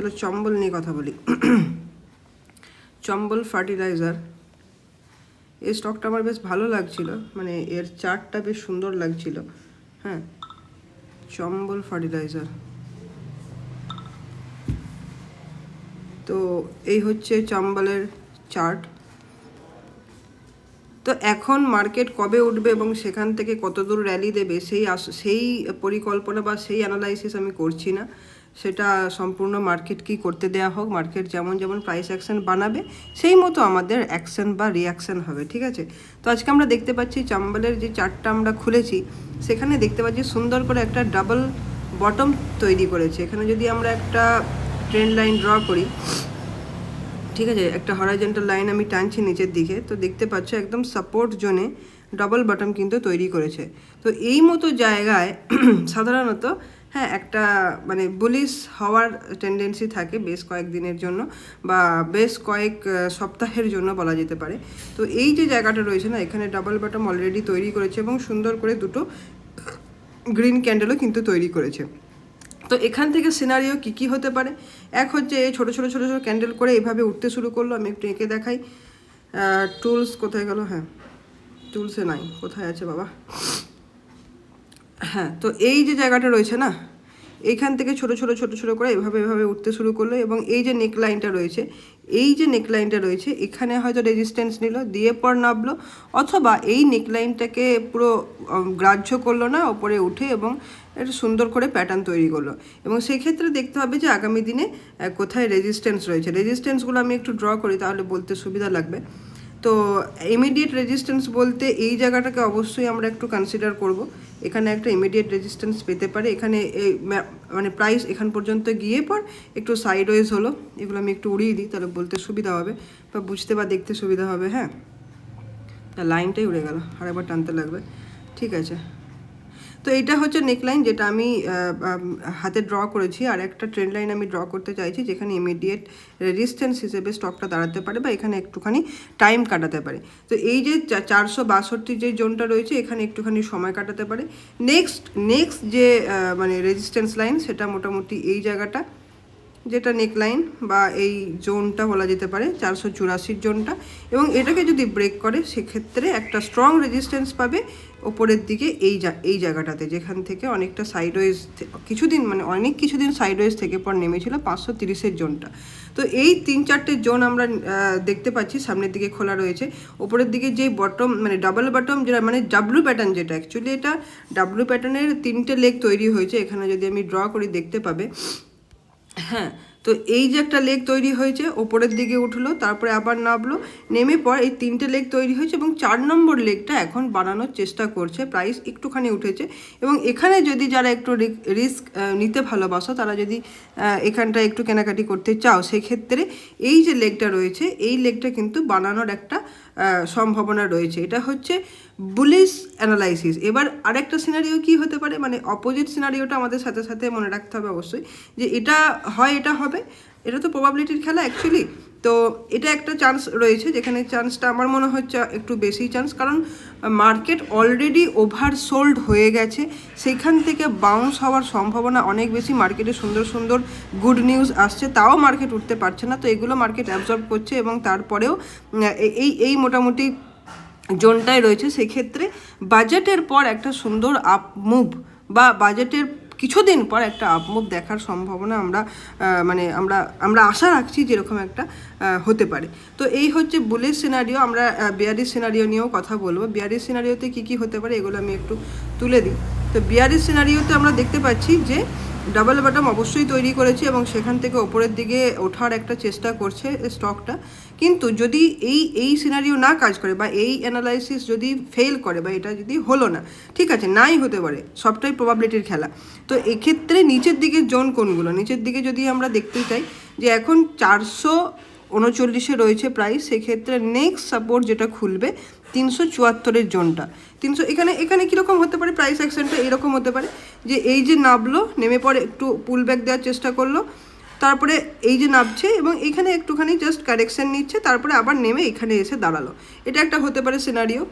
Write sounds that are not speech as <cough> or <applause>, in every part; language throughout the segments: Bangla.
চলো চম্বল নিয়ে কথা বলি। চম্বল ফার্টিলাইজার। এই স্টকটা আমার বেশ ভালো লাগছিল মানে এর চার্টটা বেশ সুন্দর লাগছিল। হ্যাঁ চম্বল ফার্টিলাইজার। তো এই হচ্ছে চম্বলের চার্ট তো এখন মার্কেট কবে উঠবে এবং সেখান থেকে কত দূর র্যালি দেবে, সেই সেই পরিকল্পনা বা সেই অ্যানালাইসিস আমি করছি না। সেটা সম্পূর্ণ মার্কেট কি করতে দেওয়া হোক মার্কেট যেমন যেমন প্রাইস অ্যাকশন বানাবে, সেই মতো আমাদের অ্যাকশন বা রিয়াকশন হবে, ঠিক আছে? তো আজকে আমরা দেখতে পাচ্ছি চাম্বালের যে চার্টটা আমরা খুলেছি, সেখানে দেখতে পাচ্ছি সুন্দর করে একটা ডাবল বটম তৈরি করেছে। এখানে যদি আমরা একটা ট্রেন লাইন ড্র করি, ঠিক আছে? একটা হরাইজেন্টাল লাইন আমি টানছি নিচের দিকে, তো দেখতে পাচ্ছ একদম সাপোর্ট জোনে ডাবল বটম কিন্তু তৈরি করেছে। তো এই মতো জায়গায় <clears throat> সাধারণত হ্যাঁ একটা মানে বুলিশ হওয়ার টেন্ডেন্সি থাকে বেশ কয়েকদিনের জন্য বা বেশ কয়েক সপ্তাহের জন্য বলা যেতে পারে। তো এই যে জায়গাটা রয়েছে না, এখানে ডাবল বটম অলরেডি তৈরি করেছে এবং সুন্দর করে দুটো গ্রিন ক্যান্ডেলও কিন্তু তৈরি করেছে। তো এখান থেকে সিনারিও কি কি হতে পারে? এক হচ্ছে এই ছোটো ছোটো ছোটো ছোটো ক্যান্ডেল করে এভাবে উঠতে শুরু করল, আমি একটু এঁকে দেখাই। টুলস কোথায় গেল? হ্যাঁ টুলসে নাই, কোথায় আছে বাবা? হ্যাঁ তো এই যে জায়গাটা রয়েছে না, এইখান থেকে ছোট ছোট ছোট ছোট করে এভাবে এভাবে উঠতে শুরু করল এবং এই যে নেক লাইনটা রয়েছে, এই যে নেক লাইনটা রয়েছে, এখানে হয়তো রেজিস্ট্যান্স নিল, দিয়ে পর নামলো অথবা এই নেক লাইনটাকে পুরো গ্রাহ্য করল না, ওপরে উঠে এবং একটা সুন্দর করে প্যাটার্ন তৈরি করল। এবং সেই ক্ষেত্রে দেখতে হবে যে আগামী দিনে কোথায় রেজিস্ট্যান্স রয়েছে। রেজিস্ট্যান্সগুলো আমি একটু ড্র করি, তাহলে বলতে সুবিধা লাগবে। তো ইমিডিয়েট রেজিস্ট্যান্স বলতে এই জায়গাটাকে অবশ্যই আমরা একটু কনসিডার করব। এখানে একটা ইমিডিয়েট রেজিস্ট্যান্স পেতে পারে। এখানে মানে প্রাইস এখান পর্যন্ত গিয়ে পর একটু সাইড ওয়েজ হলো। এগুলো আমি একটু উড়িয়ে দিই, তাহলে বলতে সুবিধা হবে। বা বুঝতে বা দেখতে সুবিধা হবে হ্যাঁ। লাইনটাই উড়ে গেল, আর একবার টানতে লাগবে। ঠিক আছে। তো এটা হচ্ছে নেকলাইন যেটা আমি হাতে ড্র করেছি। আর একটা ট্রেন্ড লাইন আমি ড্র করতে চাইছি যেখানে ইমিডিয়েট রেজিস্ট্যান্স হিসেবে স্টকটা দাঁড়াতে পারে বা এখানে একটুখানি টাইম কাটাতে পারে। তো এই যে চারশো বাষট্টি যে জোনটা রয়েছে, এখানে একটুখানি সময় কাটাতে পারে। নেক্সট নেক্সট যে মানে রেজিস্ট্যান্স লাইন সেটা মোটামুটি এই জায়গাটা। যেটা নেকলাইন বা এই জোনটা বলা যেতে পারে, চারশো চুরাশির জোনটা। এবং এটাকে যদি ব্রেক করে, সেক্ষেত্রে একটা স্ট্রং রেজিস্ট্যান্স পাবে ওপরের দিকে এই এই জায়গাটাতে, যেখান থেকে অনেকটা সাইডওয়েজ কিছুদিন মানে অনেক কিছুদিন সাইডওয়েজ থেকে পর নেমেছিল পাঁচশো তিরিশের জোনটা। তো এই তিন চারটে জোন আমরা দেখতে পাচ্ছি, সামনের দিকে খোলা রয়েছে। ওপরের দিকে যে বটম মানে ডাবল বটম যেটা মানে ডাব্লু প্যাটার্ন যেটা অ্যাকচুয়ালি এটা ডাব্লু প্যাটার্নের তিনটে লেগ তৈরি হয়েছে। এখানে যদি আমি ড্র করি, দেখতে পাবে। হ্যাঁ তো এই যে একটা লেগ তৈরি হয়েছে, ওপরের দিকে উঠল, তারপরে আবার নামলো, নেমে পর এই তিনটে লেগ তৈরি হয়েছে এবং চার নম্বর লেগটা এখন বানানোর চেষ্টা করছে প্রাইস একটুখানি উঠেছে। এবং এখানে যদি যারা একটু রিস্ক নিতে ভালোবাসো, তারা যদি এখানটা একটু কেনাকাটি করতে চাও, সেক্ষেত্রে এই যে লেগটা রয়েছে, এই লেগটা কিন্তু বানানোর একটা সম্ভাবনা রয়েছে। এটা হচ্ছে বুলিশ অ্যানালাইসিস এবার আরেকটা সিনারিও কি হতে পারে? মানে অপোজিট সিনারিওটা আমাদের সাথে সাথে মনে রাখতে হবে অবশ্যই যে এটা হয়, এটা হবে। এটা তো প্রবাবিলিটির খেলা অ্যাকচুয়ালি তো এটা একটা চান্স রয়েছে যেখানে চান্সটা আমার মনে হচ্ছে একটু বেশি চান্স কারণ মার্কেট অলরেডি ওভার সোল্ড হয়ে গেছে। সেখান থেকে বাউন্স হওয়ার সম্ভাবনা অনেক বেশি। মার্কেটে সুন্দর সুন্দর গুড নিউজ আসছে, তাও মার্কেট উঠতে পারছে না। তো এগুলো মার্কেট অ্যাবজর্ব করছে এবং তারপরেও এই এই মোটামুটি জোনটায় রয়েছে। সেক্ষেত্রে বাজেটের পর একটা সুন্দর আপ মুভ বা বাজেটের কিছুদিন পর একটা আপমুখ দেখার সম্ভাবনা আমরা মানে আমরা আমরা আশা রাখছি যেরকম একটা হতে পারে। তো এই হচ্ছে বুলের সিনারিও আমরা বিয়ারি সিনারিও নিয়েও কথা বলব। বিয়ারি সিনারিওতে কি কি হতে পারে এগুলো আমি একটু তুলে দিই। তো বিয়ারি সিনারিওতে আমরা দেখতে পাচ্ছি যে ডাবল বটম অবশ্যই তৈরি করেছে এবং সেখান থেকে ওপরের দিকে ওঠার একটা চেষ্টা করছে স্টকটা কিন্তু যদি এই এই সিনারিও না কাজ করে বা এই অ্যানালাইসিস যদি ফেল করে বা এটা যদি হলো না, ঠিক আছে, নাই হতে পারে, সবটাই প্রবাবিলিটির খেলা। তো এক্ষেত্রে নিচের দিকে জোন কোনগুলো? নিচের দিকে যদি আমরা দেখতে চাই যে এখন চারশো উনচল্লিশে রয়েছে প্রাইস সেক্ষেত্রে নেক্সট সাপোর্ট যেটা খুলবে তিনশো চুয়াত্তরের জোনটা। তিনশো, এখানে এখানে কীরকম হতে পারে? প্রাইস অ্যাকশনটা এরকম হতে পারে যে এই যে নাবলো, নেমে পরে একটু পুল ব্যাক দেওয়ার চেষ্টা করল, তারপরে এই যে নামছে এবং এখানে একটুখানি জাস্ট কারেকশান নিচ্ছে, তারপরে আবার নেমে এখানে এসে দাঁড়াল। এটা একটা হতে পারে সিনারিও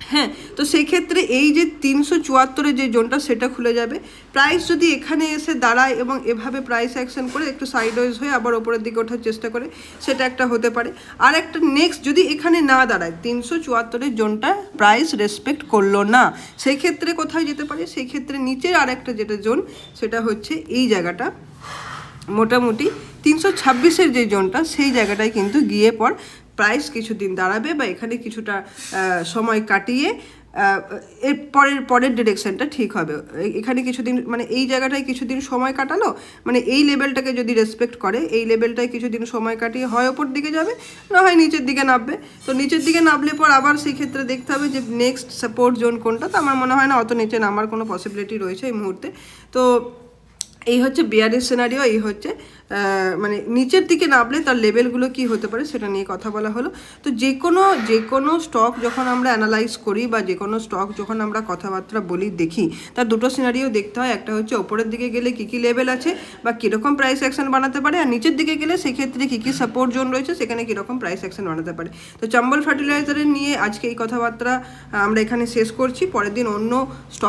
হ্যাঁ তো সেই ক্ষেত্রে এই যে তিনশো চুয়াত্তরের যে জোনটা, সেটা খুলে যাবে। প্রাইস যদি এখানে এসে দাঁড়ায় এবং এভাবে প্রাইস অ্যাকশন করে একটু সাইডওয়েজ হয়ে আবার ওপরের দিকে ওঠার চেষ্টা করে, সেটা একটা হতে পারে। আর একটা নেক্সট যদি এখানে না দাঁড়ায়, তিনশো চুয়াত্তরের জোনটা প্রাইস রেসপেক্ট করল না সেই ক্ষেত্রে কোথায় যেতে পারে? সেই ক্ষেত্রে নিচের আর একটা যেটা জোন, সেটা হচ্ছে এই জায়গাটা। মোটামুটি তিনশো ছাব্বিশের যে জোনটা, সেই জায়গাটায় কিন্তু গিয়ে পর প্রাইস কিছুদিন দাঁড়াবে বা এখানে কিছুটা সময় কাটিয়ে এর পরের পরের ডিরেকশনটা ঠিক হবে। এখানে কিছুদিন মানে এই জায়গাটায় কিছুদিন সময় কাটালো মানে এই লেভেলটাকে যদি রেসপেক্ট করে, এই লেভেলটায় কিছুদিন সময় কাটিয়ে হয় ওপর দিকে যাবে, না হয় নিচের দিকে নামবে। তো নিচের দিকে নামলে পর আবার সেই ক্ষেত্রে দেখতে হবে যে নেক্সট সাপোর্ট জোন কোনটা। তো আমার মনে হয় না অত নিচে নামার কোনো পসিবিলিটি রয়েছে এই মুহূর্তে। তো এই হচ্ছে বিয়ারের সিনারিও এই হচ্ছে মানে নিচের দিকে নামলে তার লেভেলগুলো কি হতে পারে সেটা নিয়ে কথা বলা হলো। তো যে কোনো যে কোনো স্টক যখন আমরা অ্যানালাইজ করি বা যে কোনো স্টক যখন আমরা কথাবার্তা বলি, দেখি, তার দুটো সিনারিও দেখতে হয়। একটা হচ্ছে ওপরের দিকে গেলে কী কী লেভেল আছে বা কীরকম প্রাইস অ্যাকশন বানাতে পারে, আর নিচের দিকে গেলে সেক্ষেত্রে কী কী সাপোর্ট জোন রয়েছে সেখানে কীরকম প্রাইস অ্যাকশন বানাতে পারে। তো চম্বল ফার্টিলাইজারের নিয়ে আজকে এই কথাবার্তা আমরা এখানে শেষ করছি। পরের দিন অন্য স্টক